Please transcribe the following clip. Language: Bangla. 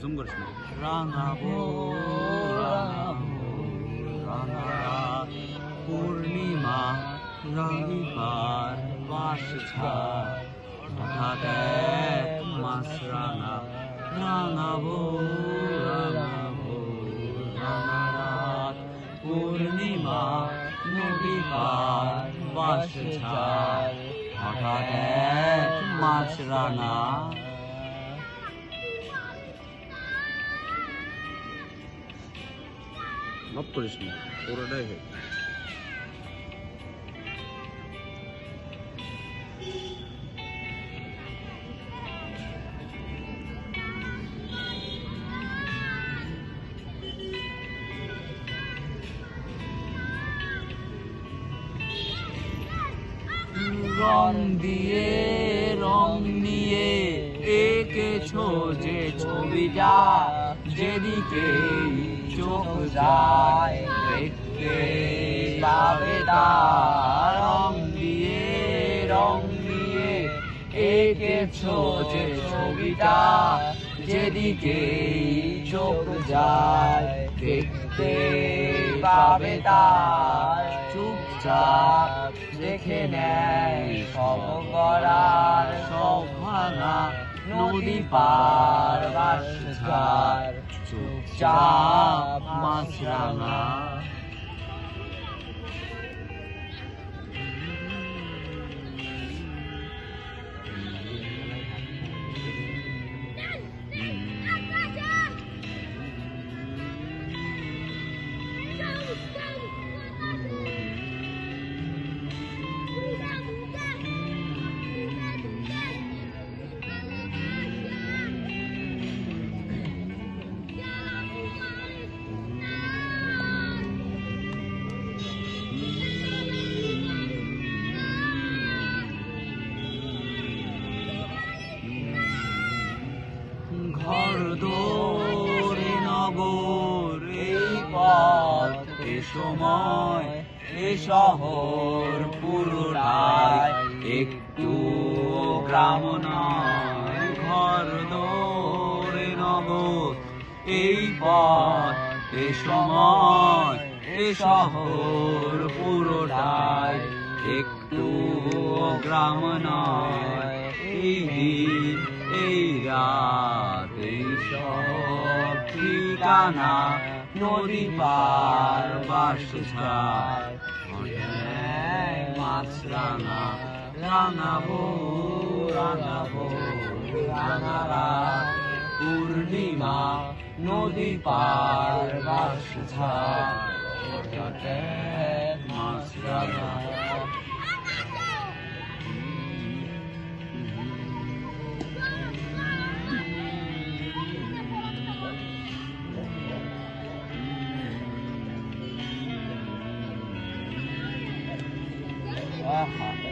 জুম করিস না? রাঙাবো রাঙাবো রাঙা পূর্ণিমা, রবিবার বাস ছাড় এক মাস রাঙা রাঙাবো রাঙাবো রাঙা রাত, পূর্ণিমা নদী পার বাস ছাড় হঠাৎ মাছ রাঙা মাফ করিস না পুরোটাই হয়ে রং দিয়ে রং নিয়ে এঁকেছো যে ছবিটা যেদিকে চোখ যায় দেখতে পাবে রং দিয়ে রং দিয়ে। এঁকেছো যে ছবিটা যেদিকে চোখ যায় দেখতে পাবে তার। চুপচাপ দেখে নেয় সব গড়ার সব ভাঙা নদী পার বাস ছাড় চুপচাপ মাছ দোরে নগর, এই পথ এ সময় এ শহর পুরোটাই। একটু গ্রাম নয়, ঘর দোরে নগর, এই পথ এ সময় এ শহর পুরোটাই। একটু গ্রাম নয়, এই ঠিকানা নদী পার বাস ছাড় অনেক মাছ রাঙা রাঙাবো রাঙাবো রাঙারা পূর্ণিমা নদী পার বাস ছাড় অনেক মাছ রাঙা 啊，好。